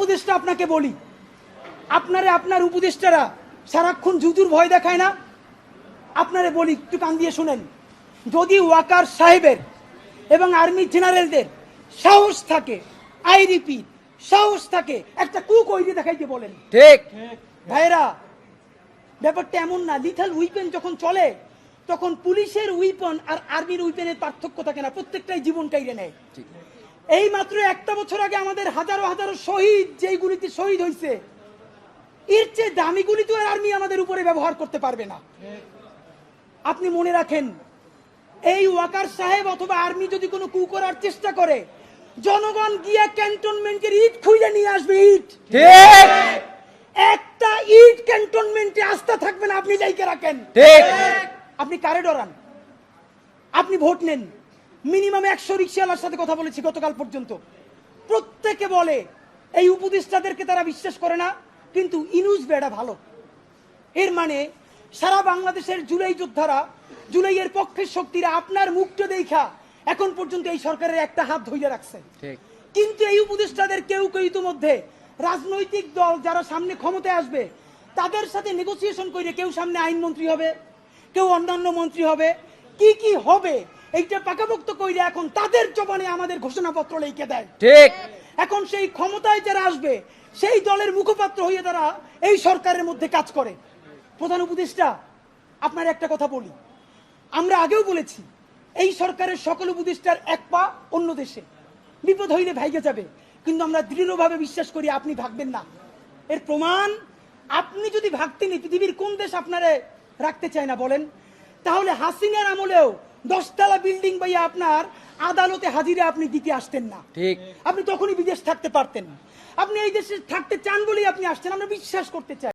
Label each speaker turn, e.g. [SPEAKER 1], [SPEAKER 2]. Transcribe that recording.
[SPEAKER 1] উপদেষ্টা আপনাকে বলি। আপনারে আপনার উপদেষ্টারা সারাক্ষণ জুজুর ভয় দেখায় না। আপনারে বলি একটু কান দিয়ে শুনেন। যদি ওয়াকার সাহেবের এবং আর্মি জেনারেলদের সাহস থাকে আই রিপিট সাহস থাকে একটা কুক ওইদি দেখাইতে বলেন।
[SPEAKER 2] ঠিক।
[SPEAKER 1] ভাইরা ব্যাপারটা এমন না। লিথাল উইপেন যখন চলে তখন পুলিশের উইপন আর আর্মির উইপেনের পার্থক্য থাকে না। প্রত্যেকটাই জীবন কাইরে নেয়।
[SPEAKER 2] ঠিক।
[SPEAKER 1] এই মাত্র একটা বছর আগে আমাদের হাজারো হাজারো শহীদ যেই গুলিতে শহীদ হয়েছে এর চেয়ে দামি গুলি তো আর আর্মি আমাদের উপরে ব্যবহার করতে পারবে না। আপনি মনে রাখেন এই ওয়াকার সাহেব অথবা আর্মি যদি কোনো কু করার চেষ্টা করে জনগণ গিয়া ক্যান্টনমেন্টের ইট খুঁজে নিয়ে আসবে ইট।
[SPEAKER 2] ঠিক।
[SPEAKER 1] একটা ইট ক্যান্টনমেন্টে আস্থা থাকবে না আপনি যাইকে রাখেন।
[SPEAKER 2] ঠিক।
[SPEAKER 1] আপনি কারে ডরান? আপনি ভোট নেন। মিনিমাম একশো রিক্সাওয়ালার সাথে কথা বলেছি গতকাল পর্যন্ত। প্রত্যেকে বলে এই উপদেষ্টাদেরকে তারা বিশ্বাস করে না কিন্তু ইনুজ বেড়া ভালো। এর মানে সারা বাংলাদেশের জুলাই যোদ্ধারা জুলাইয়ের পক্ষের শক্তিরা আপনার মুখটা দেখা এখন পর্যন্ত এই সরকারের একটা হাত ধইরে রাখছে। কিন্তু এই উপদেষ্টাদের কেউ কেউ ইতিমধ্যে রাজনৈতিক দল যারা সামনে ক্ষমতায় আসবে তাদের সাথে নেগোসিয়েশন করে কেউ সামনে আইনমন্ত্রী হবে কেউ অন্যান্য মন্ত্রী হবে কি কি হবে এইটা পাকাপোক্ত কইরে এখন তাদের জবানে আমাদের ঘোষণাপত্র লিখে দেয়।
[SPEAKER 2] ঠিক।
[SPEAKER 1] এখন সেই ক্ষমতায় যারা আসবে সেই দলের মুখপাত্র হয়ে তারা এই সরকারের মধ্যে কাজ করে। প্রধান উপদেষ্টা আপনার একটা কথা বলি। আমরা আগেও বলেছি এই সরকারের সকল উপদেষ্টার এক পা অন্য দেশে। বিপদ হইলে ভাইগে যাবে কিন্তু আমরা দৃঢ়ভাবে বিশ্বাস করি আপনি ভাগবেন না। এর প্রমাণ আপনি যদি ভাগতেন পৃথিবীর কোন দেশ আপনারে রাখতে চায় না বলেন তাহলে হাসিনার আমলেও দশতলা বিল্ডিং বা আপনার আদালতে হাজিরে আপনি দিতে আসতেন না।
[SPEAKER 2] ঠিক।
[SPEAKER 1] আপনি তখনই বিদেশ থাকতে পারতেন আপনি এই দেশে থাকতে চান বলেই আপনি আসছেন আমরা বিশ্বাস করতে চাই।